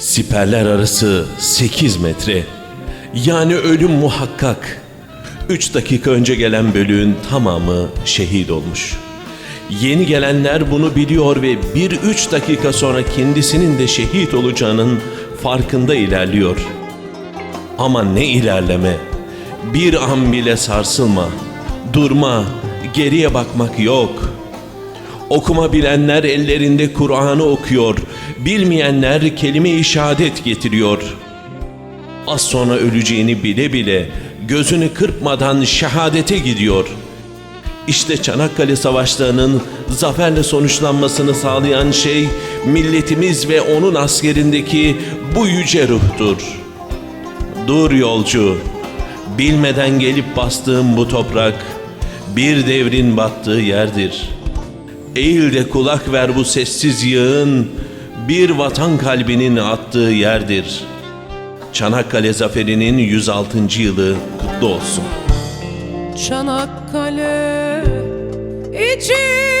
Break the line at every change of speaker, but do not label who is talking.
Siperler arası 8 metre. Yani ölüm muhakkak. 3 dakika önce gelen bölüğün tamamı şehit olmuş. Yeni gelenler bunu biliyor ve 1-3 dakika sonra kendisinin de şehit olacağının farkında ilerliyor. Ama ne ilerleme. Bir an bile sarsılma. Durma. Geriye bakmak yok. Okuma bilenler ellerinde Kur'an'ı okuyor. Bilmeyenler kelime-i şehadet getiriyor. Az sonra öleceğini bile bile gözünü kırpmadan şehadete gidiyor. İşte Çanakkale Savaşları'nın zaferle sonuçlanmasını sağlayan şey milletimiz ve onun askerindeki bu yüce ruhtur. Dur yolcu, bilmeden gelip bastığım bu toprak bir devrin battığı yerdir. Eğil de kulak ver bu sessiz yığın bir vatan kalbinin attığı yerdir. Çanakkale Zaferi'nin 106. yılı kutlu olsun.
Çanakkale için